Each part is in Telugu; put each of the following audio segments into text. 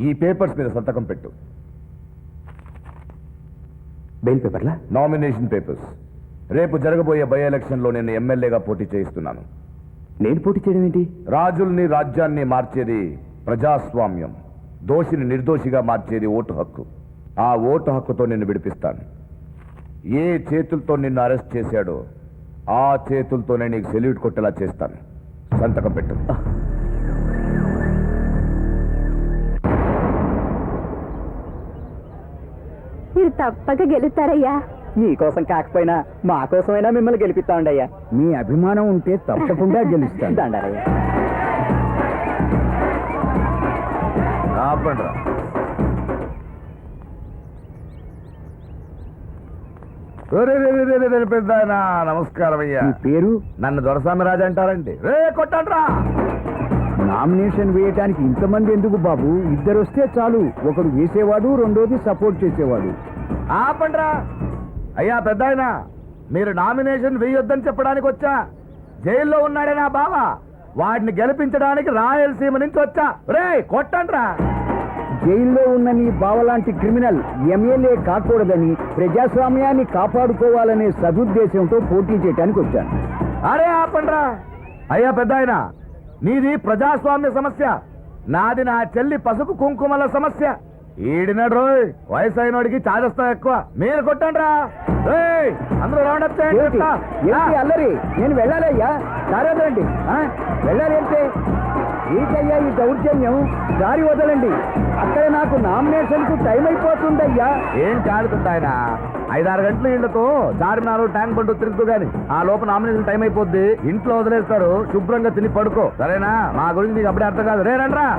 ఈ పేపర్స్ మీద సంతకం పెట్టు. బెయిల్ పేపర్లా? నామినేషన్ పేపర్స్ రేపు జరగబోయే బై ఎలక్షన్లో నేను ఎమ్మెల్యేగా పోటీ చేయిస్తున్నాను. నేను పోటీ చేయడం ఏంటి? రాజుల్ని రాజ్యాన్ని మార్చేది ప్రజాస్వామ్యం. దోషిని నిర్దోషిగా మార్చేది ఓటు హక్కు. ఆ ఓటు హక్కుతో నిన్ను విడిపిస్తాను. ఏ చేతులతో నిన్ను అరెస్ట్ చేశాడో ఆ చేతులతోనే నీకు సెల్యూట్ కొట్టేలా చేస్తాను. సంతకం పెట్టు. తప్పక గెలుస్తారయ్యా. మీకోసం కాకపోయినా మా కోసమైనా మిమ్మల్ని గెలిపిస్తామండి అయ్యా మీ అభిమానం ఉంటే తప్పకుండా గెలుస్తాను దండారయ్యా ఆపండ్రా. ఒరే రే రే రే రే రే పెద్దాయనా, నమస్కారం అయ్యా. మీ పేరు? నన్ను దొరస్వామి రాజు అంటారండి. రే కొట్టండ్రా. నామినేషన్ వేయటానికి ఇంతమంది ఎందుకు బాబు? ఇద్దరు వస్తే చాలు. ఒకడు వేసేవాడు రెండోది సపోర్ట్ చేసేవాడు. ఆపండ్రా. అయ్యా పెద్ద మీరు నామినేషన్ వేయొద్దని చెప్పడానికి వచ్చా? జైల్లో ఉన్నాడే నా బావ. వాడిని గెలిపించడానికి రాయలసీమ నుంచి వచ్చా. రే కొట్టండ్రా. జైల్లో ఉన్న నీ బావలాంటి క్రిమినల్ ఎమ్మెల్యే కాకూడదని ప్రజాస్వామ్యాన్ని కాపాడుకోవాలనే సదుద్దేశంతో పోటీ చేయడానికి వచ్చాను అరే ఆపండ్రా. అయ్యా పెద్ద నీది ప్రజాస్వామ్య సమస్య. నాది నా చెల్లి పసుపు కుంకుమల సమస్య. ఈడినడు రోయ్. వయసు అయినోడికి చాదస్తా ఎక్కువ. మీరు కొట్టండ్రా. అందరూ రౌండ్ అల్లరి? నేను వెళ్ళాలయ్యా. ఆ? వెళ్ళాలి అంటే ఏంటయ్యా ఈ దౌర్జన్యం? దారి వదలండి. అక్కడ నాకు నామినేషన్కు టైం అయిపోతుందయ్యా. ఏం కాడుతుంది ఆయన ఐదారు గంటల ఇళ్ళతో చార్మినారు ట్యాంక్ బండు తిరుగుతూ గాని. ఆ లోపల నామినేషన్ టైం అయిపోద్ది. ఇంట్లో వదిలేస్తారు. శుభ్రంగా తిని పడుకో. సరేనా? మా గురించి నీకు అప్పుడే అర్థం కాదు. రే రండ్రా.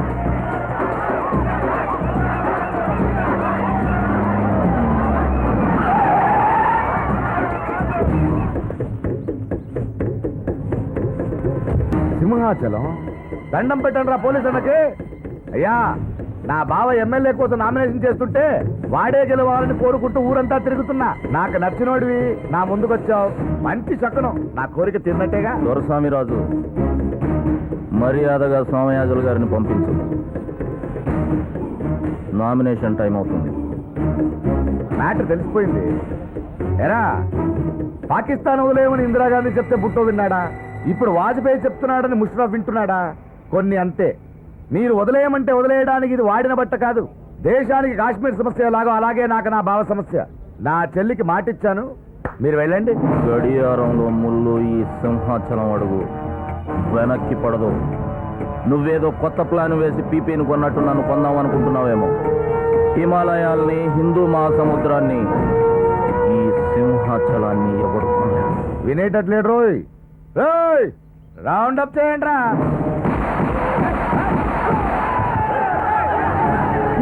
సింహాచలం. దండం పెట్టండి రా పోలీస్ అన్నకి అయ్యా నా బావ ఎమ్మెల్యే కోసం నామినేషన్ చేస్తుంటే వాడే గెలవాలని కోరుకుంటూ ఊరంతా తిరుగుతున్నా. నాకు నచ్చినోడివి నా ముందుకొచ్చావు. మంచి చక్కను. నా కోరిక తిన్నట్టేగా దొరస్వామిరాజు మర్యాదగా సోమయాజులు గారిని పంపించు. నామినేషన్ టైం అవుతుంది. మ్యాటర్ తెలిసిపోయింది. ఎరా పాకిస్తాన్ వదిలేయమని ఇందిరాగాంధీ చెప్తే బుట్టో విన్నాడా? ఇప్పుడు వాజ్పేయి చెప్తున్నాడని ముషరఫ్ వింటున్నాడా? కొన్ని అంతే. మీరు వదిలేయమంటే వదిలేయడానికి ఇది వాడిన బట్ట కాదు. దేశానికి కాశ్మీర్ సమస్య లాగా అలాగే నాకు నా భావ సమస్య. నా చెల్లికి మాటిచ్చాను. మీరు వెళ్ళండి. గడియారంలో ముళ్ళు ఈ సింహాచలం అడుగు. వెనక్కి పడదు. నువ్వేదో కొత్త ప్లాన్ వేసి పీపీని కొన్నట్టు నన్ను కొందాం అనుకుంటున్నావేమో హిమాలయాల్ని హిందూ మహాసముద్రాన్ని ఈ సింహాచలాన్ని ఎవరు వినేటట్లేడు రోయ్. రౌండ్ అప్ చేయండి రా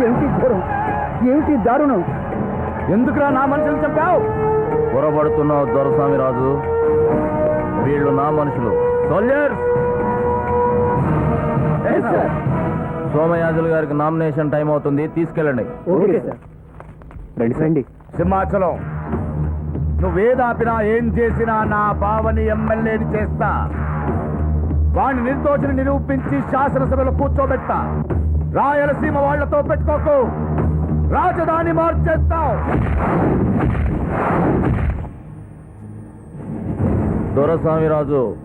ఏమిటి ఘోరం? ఏమిటి దారుణం? ఎందుకురా నా మనుషులు చెప్పావు పొరబడుతున్నావు దొరస్వామి రాజు. వీళ్ళు నా మనుషులు. సోల్జర్స్ సోమయాజులు గారికి నామినేషన్ టైం అవుతుంది. తీసుకెళ్ళండి. రండి. సింహాచలం. నువ్వేదాపినా ఏం చేసినా నా బావని ఎమ్మెల్యేని చేస్తా. వాణ్ణి నిర్దోషిని నిరూపించి శాసనసభలో కూర్చోబెట్టా రాయలసీమ వాళ్ళతో పెట్టుకోకు. రాజధాని మార్చేస్తావు. దొరస్వామిరాజు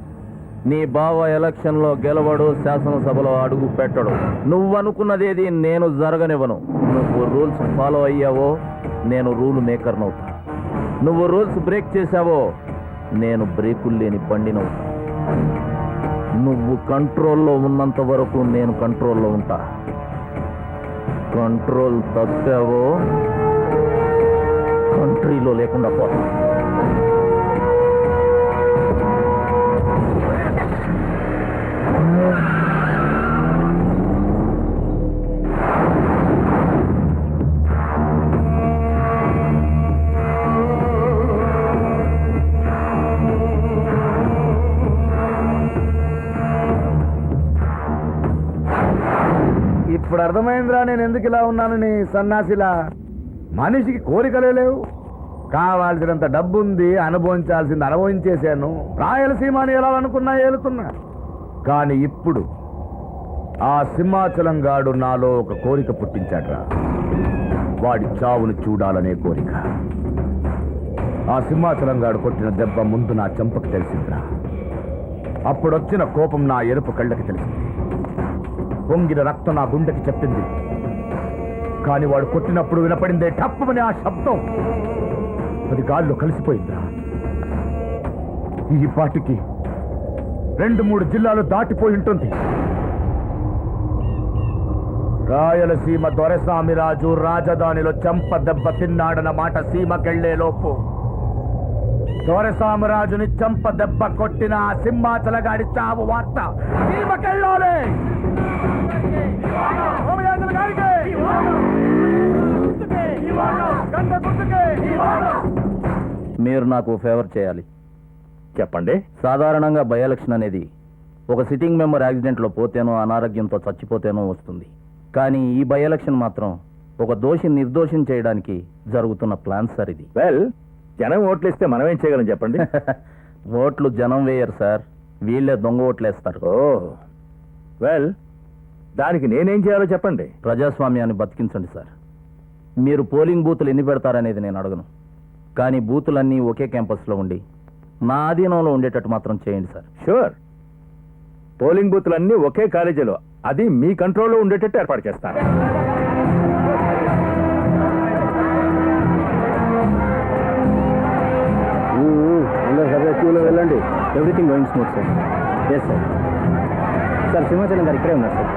నీ బావ ఎలక్షన్లో గెలవడు శాసనసభలో అడుగు పెట్టడు. నువ్వనుకున్నదేది నేను జరగనివ్వను. నువ్వు రూల్స్ ఫాలో అయ్యావో నేను రూల్ మేకర్నవుతా. నువ్వు రూల్స్ బ్రేక్ చేశావో నేను బ్రేకులు లేని బండినవుతా నువ్వు కంట్రోల్లో ఉన్నంత వరకు నేను కంట్రోల్లో ఉంటా. కంట్రోల్ తప్పావో కంట్రీలో లేకుండా పోతా ఇప్పుడు అర్థమైందిరా నేను ఎందుకు ఇలా ఉన్నానని సన్నాసిలా? మనిషికి కోరికలే లేవు. కావాల్సినంత డబ్బు ఉంది అనుభవించాల్సింది అనుభవించేశాను. రాయలసీమ అని ఎలా అనుకున్నా ఏలుతున్నా. కానీ ఇప్పుడు ఆ సింహాచలం గాడు నాలో ఒక కోరిక పుట్టించాడ్రా. వాడి చావును చూడాలనే కోరిక. ఆ సింహాచలం గాడు కొట్టిన దెబ్బ ముందు నా చెంపకు తెలిసిందిరా. అప్పుడొచ్చిన కోపం నా ఎరుపు కళ్ళకి తెలిసింది. పొంగిన రక్తం నా గుండెకి చెప్పింది. కానీ వాడు కొట్టినప్పుడు వినపడిందే టప్పమని ఆ శబ్దం. అది గాల్లో కలిసిపోయిందిరా. ఈ పాటికి రెండు మూడు జిల్లాలు దాటిపోయి ఉంటుంది. రాయలసీమ దొరస్వామిరాజు రాజధానిలో చెంప దెబ్బ తిన్నాడన్న మాట సీమకెళ్ళే లోపు. దొరస్వామిరాజుని చెంప దెబ్బ కొట్టిన సింహాచలగాడి చావు వార్త సీమకెళ్ళాలి! మీరు నాకు ఫేవర్ చేయాలి. చెప్పండి. సాధారణంగా బై ఎలక్షన్ అనేది ఒక సిట్టింగ్ మెంబర్ యాక్సిడెంట్లో పోతేనో అనారోగ్యంతో చచ్చిపోతేనో వస్తుంది. కానీ ఈ బై ఎలక్షన్ మాత్రం ఒక దోషి నిర్దోషం చేయడానికి జరుగుతున్న ప్లాన్ సార్ ఇది. వెల్ జనం ఓట్లు ఇస్తే మనం ఏం చేయగలం చెప్పండి? ఓట్లు జనం వేయరు సార్ వీళ్ళే దొంగ ఓట్లు వేస్తారు ఓ. వెల్ దానికి నేనేం చేయాలో చెప్పండి. ప్రజాస్వామ్యాన్ని బతికించండి సార్. మీరు పోలింగ్ బూతులు ఎన్ని పెడతారనేది నేను అడగను. కానీ బూతులన్నీ ఒకే క్యాంపస్లో ఉండి నా ఆధీనంలో ఉండేటట్టు మాత్రం చేయండి సార్. షూర్ పోలింగ్ బూత్లన్నీ ఒకే కాలేజీలో అది మీ కంట్రోల్లో ఉండేటట్టు ఏర్పాటు చేస్తాను. అందరూ సరే క్యూలో వెళ్ళండి. Everything going smooth sir yes sir sir Simhachalam garu ఇక్కడే ఉన్నారు సార్.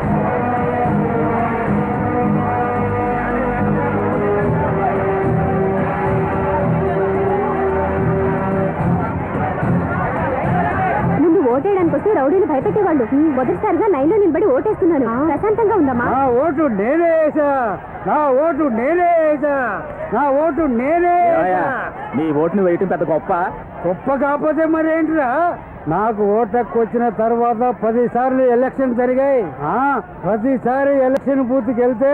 ముందు ఓటేయడానికి వస్తే రౌడీలు భయపెట్టేవాళ్ళు. మొదటిసారిగా లైన్లో నిలబడి ఓటేస్తున్నాను. ప్రశాంతంగా ఉందమ్మా. నా ఓటు నేనే నా ఓటు నేనే నా ఓటు నేనే. నీ ఓటుని వేయటం పెద్ద గొప్ప. గొప్ప కాకపోతే మరేంటిరా? నాకు ఓటకు వచ్చిన తర్వాత పది సార్లు ఎలక్షన్ జరిగాయి. ప్రతిసారి ఎలక్షన్ బూత్కి వెళ్తే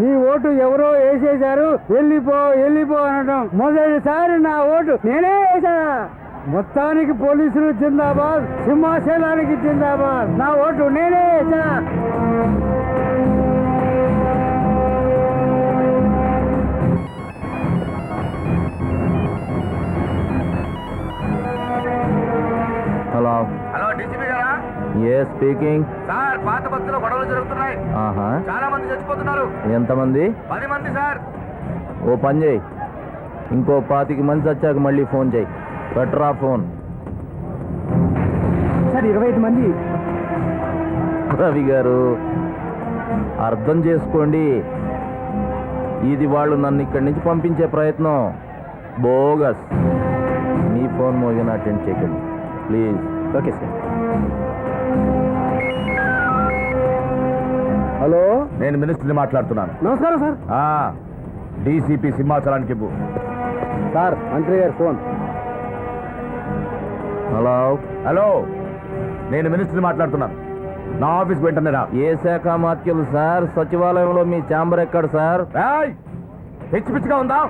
నీ ఓటు ఎవరో వేసేశారు. వెళ్ళిపో వెళ్ళిపో అనడం మొదటిసారి నా ఓటు నేనే వేసా మొత్తానికి పోలీసులు జిందాబాద్ సింహాచలానికి జిందాబాద్. నా ఓటు నేనే వేసా ఏ స్పీకింగ్ సార్ పాత బస్సులో గొడవలు జరుగుతున్నాయి. ఆహా. చాలా మంది చచ్చిపోతున్నారు. ఎంతమంది? పది మంది సార్. ఓ పని చేయి. ఇంకో పాతికి మంది వచ్చాక మళ్ళీ ఫోన్ చేయి. పెట్టరా ఫోన్. సార్ ఇరవై ఐదు మంది. రవి గారు అర్థం చేసుకోండి. ఇది వాళ్ళు నన్ను ఇక్కడి నుంచి పంపించే ప్రయత్నం. బోగస్. మీ ఫోన్ మోగిన అటెండ్ చేయకండి. ప్లీజ్. Okay sir. హలో? నేను మినిస్టర్ని మాట్లాడుతున్నాను. నమస్కారం సార్. ఆ డీసీపీ సింహాచలానికి ఇవ్వు. సార్ మంత్రి గారు ఫోన్. హలో? హలో? నేను మినిస్టర్ని మాట్లాడుతున్నాను. నా ఆఫీస్ వెంటనే రా. ఏ శాఖ మాత్యులు సార్? సచివాలయంలో మీ ఛాంబర్ ఎక్కడ సార్? ఏయ్! పిచ్చి పిచ్చిగా ఉందా?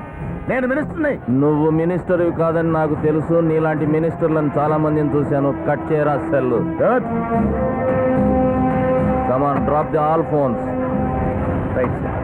నేను మినిస్టర్ని. నువ్వు మినిస్టర్ కాదని నాకు తెలుసు. నీలాంటి మినిస్టర్లను చాలా మందిని చూశాను. కట్ చేయరా cell good. Come on drop the all phones right sir